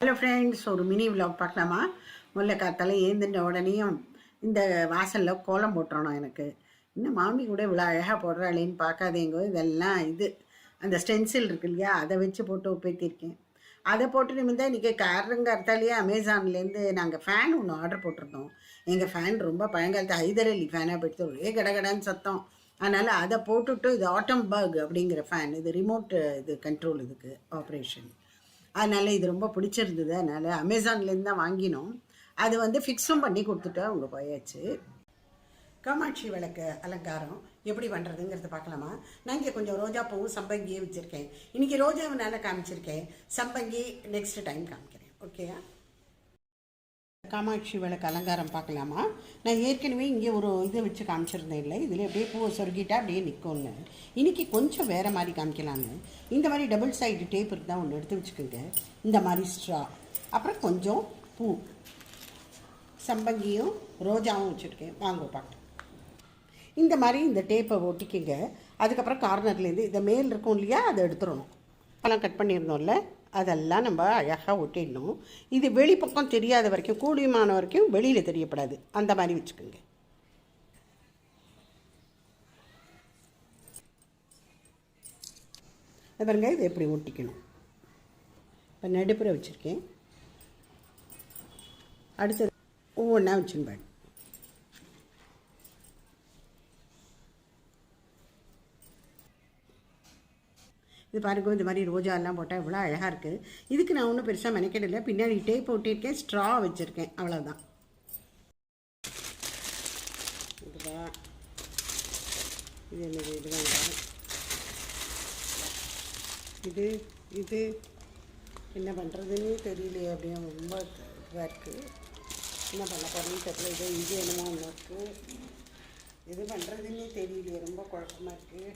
Hello friends ஒரு mini vlog பார்க்கலாமா? முல்லை காத்தால ஏந்துட்ட உடனேயும் இந்த வாசலில் கோலம் போட்டுறணும் எனக்கு. இன்னும் மாமி கூட இவ்வளோ அழகாக போடுறாளேன்னு பார்க்காதேங்கோ இதெல்லாம் இது. அந்த ஸ்டென்சில் இருக்கு இல்லையா அதை வச்சு போட்டு ஒப்பேத்திருக்கேன் அதை போட்டு நிமிந்தா இன்றைக்கி காரங்கார்த்தாலேயே அமேசான்லேருந்து நாங்கள் ஃபேன் ஒன்று ஆர்டர் போட்டிருந்தோம். எங்கள் ஃபேன் ரொம்ப பழங்காலத்து ஹைதர் அலி ஃபேனாக போயிட்டு ஒரே கடகடான்னு சத்தம். அதனால் அதை போட்டுட்டு இது ஆட்டம் பர்க் அப்படிங்கிற ஃபேன் இது ரிமோட் இது கண்ட்ரோல் இதுக்கு ஆப்ரேஷன் அதனால் இது ரொம்ப பிடிச்சிருந்தது. அதனால் அமேசான்லேருந்து தான் வாங்கினோம். அது வந்து ஃபிக்ஸும் பண்ணி கொடுத்துட்டு அவங்க போயாச்சு. காமாட்சி விளக்கு அலங்காரம் எப்படி பண்ணுறதுங்கிறத பார்க்கலாமா? நான் இங்கே கொஞ்சம் ரோஜா பூவும் சம்பங்கியே வச்சுருக்கேன். இன்றைக்கி ரோஜாவை நான் காமிச்சிருக்கேன். சம்பங்கி நெக்ஸ்ட் டைம் காமிக்கிறேன். ஓகேயா காமாட்சி விளக்கு அலங்காரம் பார்க்கலாமா? நான் ஏற்கனவே இங்கே ஒரு இதை வச்சு காமிச்சிருந்தேன் இல்லை. இதில் அப்படியே பூவை சொருகிட்டா அப்படியே நிற்கும்னு இன்றைக்கி கொஞ்சம் வேறு மாதிரி காமிக்கலான்னு இந்த மாதிரி டபுள் சைடு டேப் இருந்தால் ஒன்று எடுத்து வச்சுக்கோங்க. இந்த மாதிரி ஸ்ட்ரா அப்புறம் கொஞ்சம் பூ. சம்பங்கியும் ரோஜாவும் வச்சுருக்கேன். வாங்க பாட்டு. இந்த மாதிரி இந்த டேப்பை ஒட்டிக்கிங்க. அதுக்கப்புறம் கார்னர்லேருந்து இந்த மேல் இருக்கும் இல்லையா? அதை எடுத்துடணும். பழம் கட் பண்ணியிருந்தோம்ல அதெல்லாம் நம்ம அழகாக ஒட்டிடணும். இது வெளிப்பக்கம் தெரியாத வரைக்கும் கூடியமான வரைக்கும் வெளியில் தெரியப்படாது. அந்த மாதிரி வச்சுக்கோங்க. அது பாருங்க இது எப்படி ஒட்டிக்கணும். இப்போ நடுப்புற வச்சுருக்கேன். அடுத்தது ஒவ்வொன்றா வச்சுருப்பேன் இது பாருங்க இந்த மாதிரி ரோஜா எல்லாம் போட்டால் இவ்வளோ அழகாக இருக்குது இதுக்கு நான் ஒன்றும் பெருசாக மெனக்கிடல. பின்னாடி டேப் போட்டிருக்கேன் ஸ்ட்ரா வச்சுருக்கேன். அவ்வளோதான் இதுவா இது என்னது? இதுதான். இது இது. என்ன பண்ணுறதுன்னு தெரியலையே அப்படியே ரொம்ப இதாக இருக்குது என்ன பண்ண போகிறேன்னு தெரியல. இது இது என்னமோ ஒன்று இருக்குது எது பண்ணுறதுன்னே தெரியலையே ரொம்ப குழப்பமாக இருக்குது